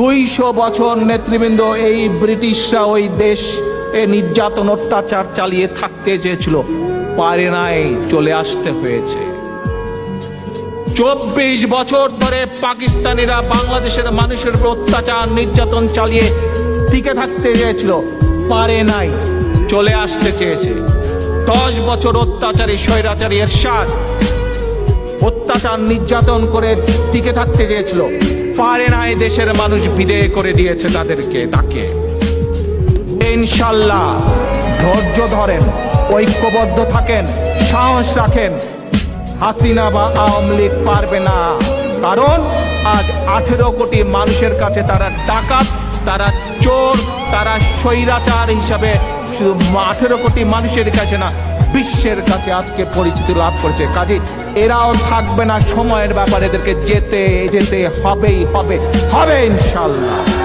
দুইশো বছর নেতৃবৃন্দ এই ব্রিটিশরা ওই দেশ এ নির্যাতন, অত্যাচার চালিয়ে থাকতে চেয়েছিল। পারে নাই, চলে আসতে হয়েছে। চব্বিশ বছর ধরে পাকিস্তানিরা বাংলাদেশের মানুষের উপর অত্যাচার, নির্যাতন চালিয়ে টিকে থাকতে চেয়েছিল। পারে নাই, চলে আসতে চেয়েছে। দশ বছর অত্যাচারী, স্বৈরাচারী এরশাদ অত্যাচার, নির্যাতন করে টিকে থাকতে চেয়েছিল। পারে নাই দেশের মানুষ বিদেয় করে দিয়েছে তাদেরকে, তাকে। ইনশাল্লাহ ধৈর্য ধরেন, ঐক্যবদ্ধ থাকেন, সাহস রাখেন। হাসিনা বা আওয়ামী লীগ পারবে না। কারণ আজ আঠেরো কোটি মানুষের কাছে তারা ডাকাত, তারা চোর, তারা স্বৈরাচার হিসাবে শুধু আঠেরো কোটি মানুষের কাছে না বিশ্বের কাছে আজকে পরিচিতি লাভ করেছে। কাজে এরাও থাকবে না সময়ের ব্যাপারে, এদেরকে যেতে যেতে হবেই হবে। হবে ইনশাল্লাহ।